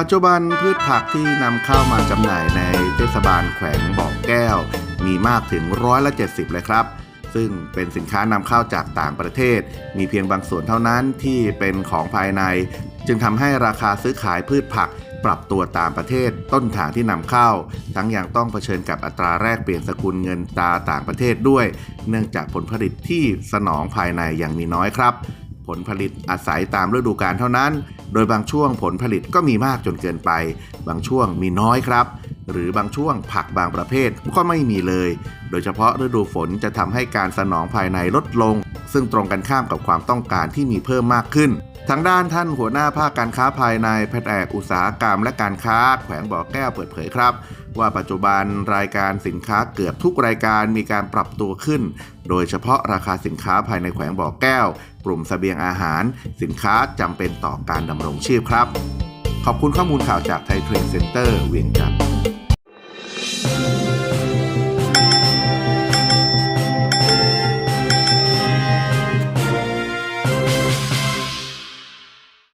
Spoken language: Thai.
ปัจจุบันพืชผักที่นำเข้ามาจำหน่ายในเทศบาลแขวงบ่อแก้ว มีมากถึงร้อยละ70 เลยครับ ซึ่งเป็นสินค้านำเข้าจากต่างประเทศ มีเพียงบางส่วนเท่านั้นที่เป็นของภายใน จึงทำให้ราคาซื้อขายพืชผัก ปรับตัวตามประเทศต้นทางที่นำเข้า ทั้งยังต้องเผชิญกับอัตราแลกเปลี่ยนสกุลเงินตาต่างประเทศด้วย เนื่องจากผลผลิตที่สนองภายในยังมีน้อยครับ ผลผลิตอาศัยตามฤดูกาลเท่านั้น โดยบางช่วงผลผลิตก็มีมากจนเกินไป บางช่วงมีน้อยครับหรือบางช่วงผักบางประเภทก็ไม่มีเลย โดยเฉพาะฤดูฝนจะทำให้การสนองภายในลดลง ซึ่งตรงกันข้ามกับความต้องการที่มีเพิ่มมากขึ้น ทางด้านท่านหัวหน้าภาคการค้าภายในแผนกอุตสาหกรรมและการค้าแขวงบ่อแก้วเปิดเผยครับ ว่าปัจจุบันรายการสินค้าเกือบทุกรายการมีการปรับตัวขึ้น โดยเฉพาะราคาสินค้าภายในแขวงบ่อแก้ว กลุ่มเสบียงอาหาร สินค้าจำเป็นต่อการดำรงชีพครับ ขอบคุณข้อมูลข่าวจากไทยเทรนเซ็นเตอร์เวียงจันทร์